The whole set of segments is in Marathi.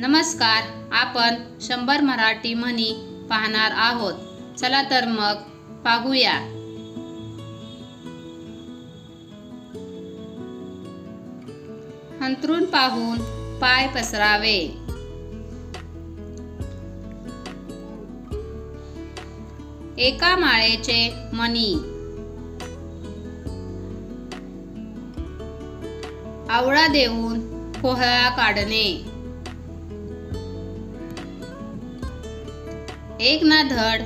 नमस्कार आपण शंभर मराठी म्हणी पाहणार आहोत. चला तर मग पाहूया. अंतरून पाहून पाय पसरावे. एका माळेचे मणी. आवळा देऊन कोहळा काढणे. एक ना धड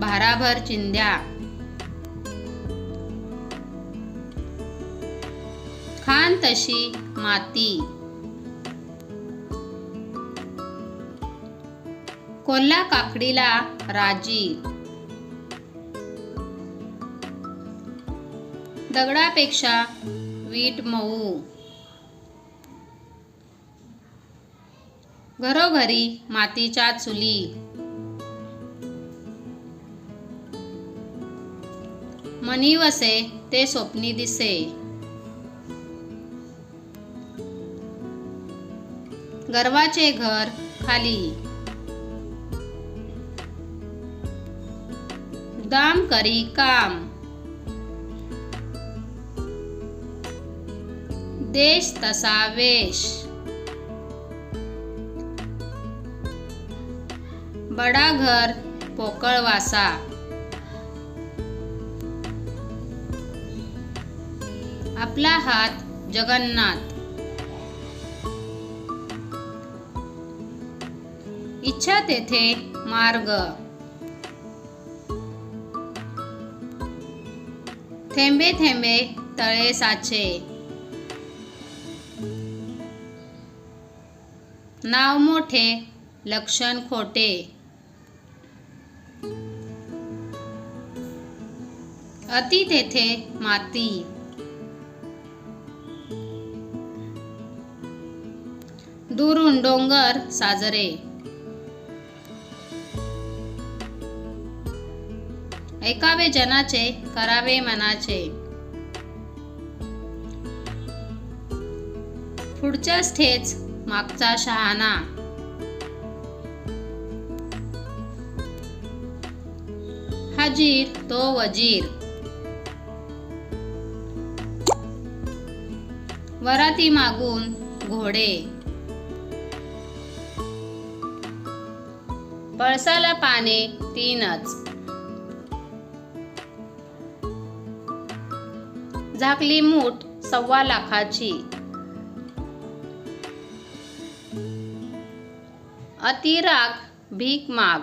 भाराभर चिंध्या. खान तशी माती. कोल्हा काकडीला राजी. दगडापेक्षा वीट मऊ. घरोघरी मातीच्या चुली. मनी वसे ते स्वप्नी दिसे. गर्वाचे घर खाली. दाम करी काम. देश तसा वेश. बडा घर पोकळ आपला हात जगन्नाथ. इच्छा तेथे मार्ग. थेंबे थेंबे तळे साचे. नाव मोठे लक्षण खोटे. अति तेथे माती. डोंगर साजरे. ऐकावे जनाचे करावे मनाचे. पुढच्याच ठेच मागचा शहाणा. हजीर तो वजीर. वराती मागून घोडे. पळसाला पाने तीनच. झाकली मूठ सव्वा लाखाची. अतिराग भीक माग.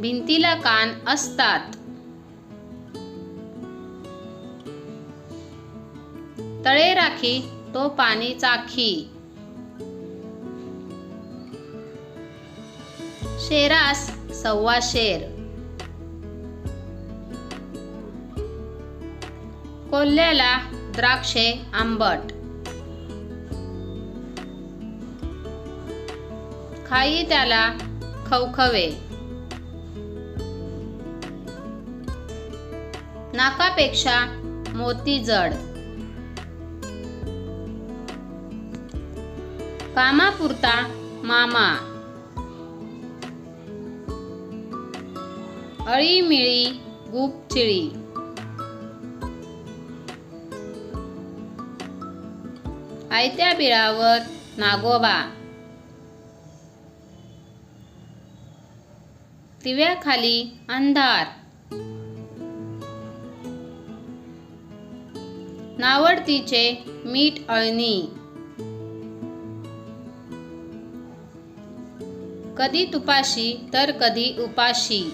भिंतीला कान असतात. तळे राखी तो पाणी चाखी शेरास सव्वा शेर. कोल्ह्याला द्राक्षे आंबट. खाई त्याला खवखवे. नाकापेक्षा मोती जड. कामापुरता मामा. अळीमिळी गुपचिळी. आयत्या बिळावर नागोबा. दिव्याखाली अंधार. नावडतीचे मीठ अळणी. कधी तुपाशी तर कधी उपाशी.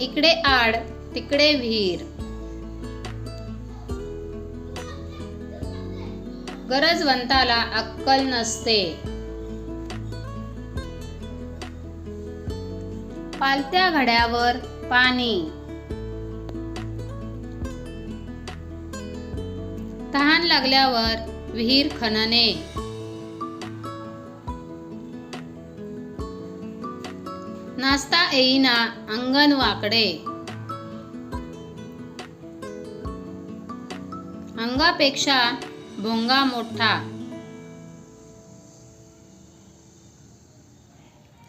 इकडे आड तिकडे विहीर. गरजवंताला अक्कल नसते. पालत्या घड्यावर पाणी. तहान लागल्यावर विहीर खणणे. नाचता येईना अंगण वाकडे. अंगापेक्षा भोंगा मोठा.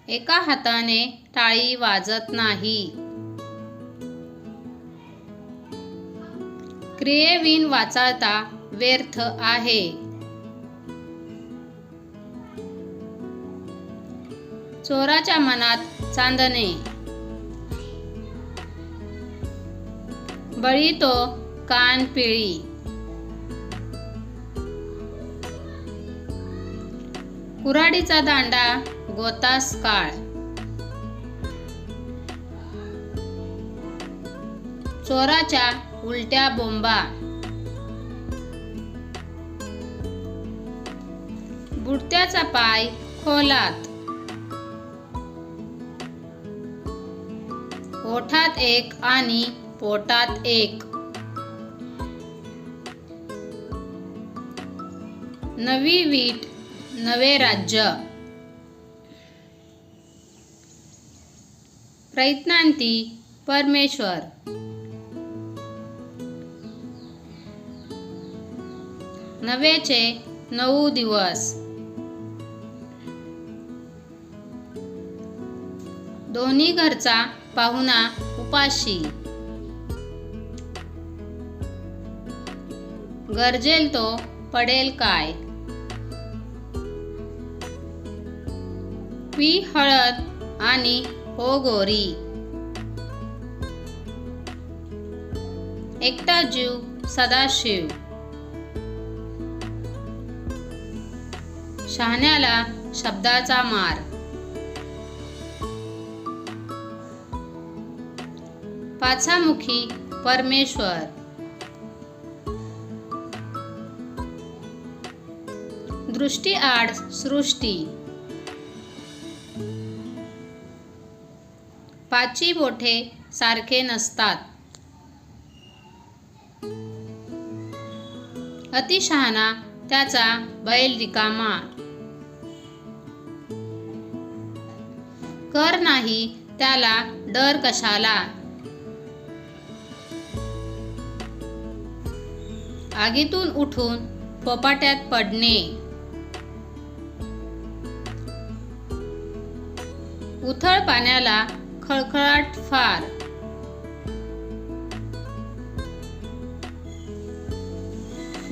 एका हाताने टाळी वाजत नाही. क्रियेविन वाचाळता व्यर्थ आहे. चोराच्या मनात चांदणे. बळी तो कान पिळी. कुऱ्हाडीचा दांडा गोतास काळ. चोराच्या उलट्या बोंबा. बुडत्याचा पाय खोलात. ओठात एक आणि पोटात एक. नवी वीट नवे राज्य. प्रयत्नांती परमेश्वर. नवेचे नऊ दिवस. दोन्ही घरचा पाहुणा उपाशी. गरजेल तो पडेल काय? पी हळद आणि हो गोरी. एकटा जीव सदाशिव. शहाण्याला शब्दाचा मार. पाचामुखी परमेश्वर. दृष्टी आड सृष्टी. पाची बोठे सारखे नसतात. अतिशहाणा त्याचा बैल रिकामा. कर नाही त्याला डर कशाला? आगीतून उठून पोपाट्यात पडणे. उथळ पाण्याला खळखळाट फार.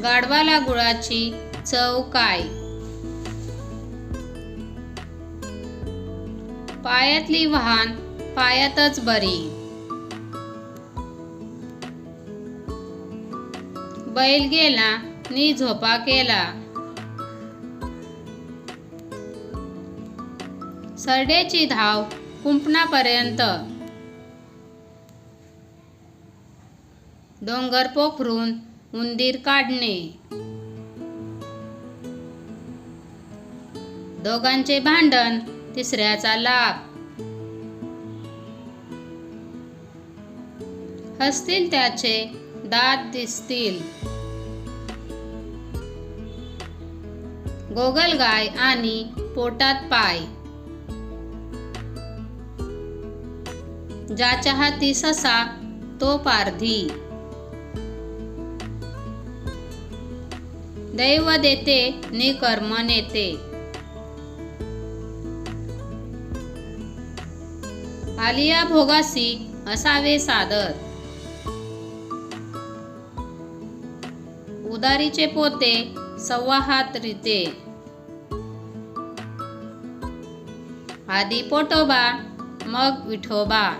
गाढवाला गुळाची चव काय? पायातली वाहन पायातच बरी. बैल गेला नी झोपा केला. सरडेची धाव कुंपणापर्यंत. डोंगर पोखरून उंदीर काढणे. दोघांचे भांडण तिसऱ्याचा लाभ. हसतील त्याचे दात दिसतील. गोगलगाय आणि पोटात पाय. ज्याच्या हाती ससा तो पारधी. दैव देते नि कर्म नेते. आलिया भोगासी असावे सादर. उदारीचे पोते सव्वा हात रिते. आधी पोटोबा मग विठोबा.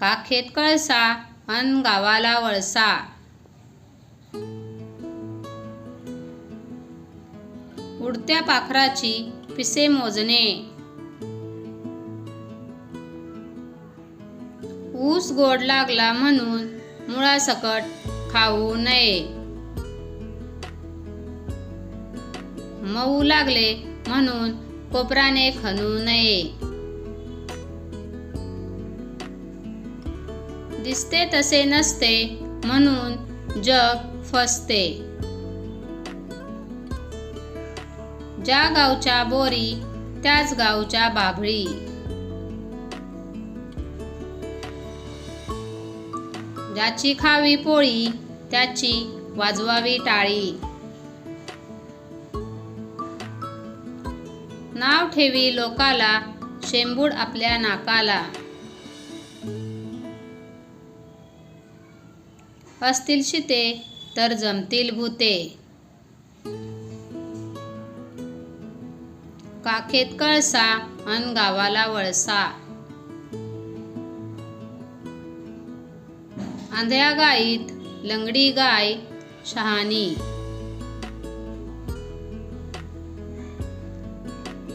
काखेत कळसा अन गावाला वळसा. उडत्या पाखराची पिसे मोजणे. ऊस गोड लागला म्हणून मुळासकट खाऊ नये. मऊ लागले म्हणून कोपराने खणू नये. दिसते तसे नसते म्हणून जग फसते. ज्या गावच्या बोरी त्याच गावच्या बाभळी. ज्याची खावी पोळी त्याची वाजवावी टाळी. नाव ठेवी लोकाला शेंबूड आपल्या नाकाला. असतील शिते तर जमतील भूते. काखेत कळसा अन गावाला वळसा. आंधळ्या गाईत लंगडी गाय शहाणी.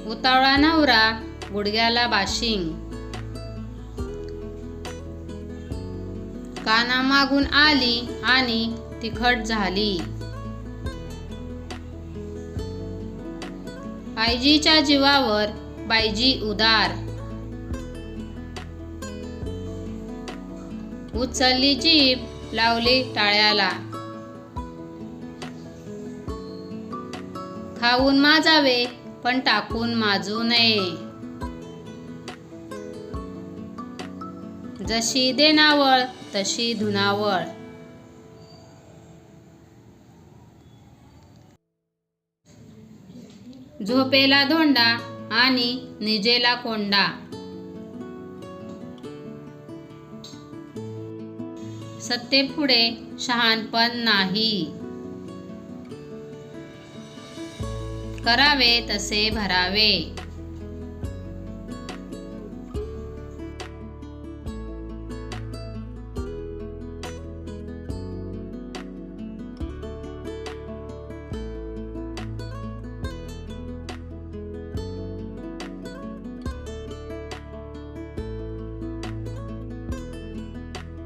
उतावळा नवरा गुडघ्याला बाशिंग. काना मागून आली आणि तिखट झाली. आईजीच्या जीवावर बायजी उदार. उचलली जीभ लावली टाळ्याला. खाऊन माजावे पण टाकून माजू नये. जशी देनावळ तशी धुनावळ. झोपेला धोंडा आणि निजेला कोंडा. सत्तेपुढे शहाणपण नाही. करावे तसे भरावे.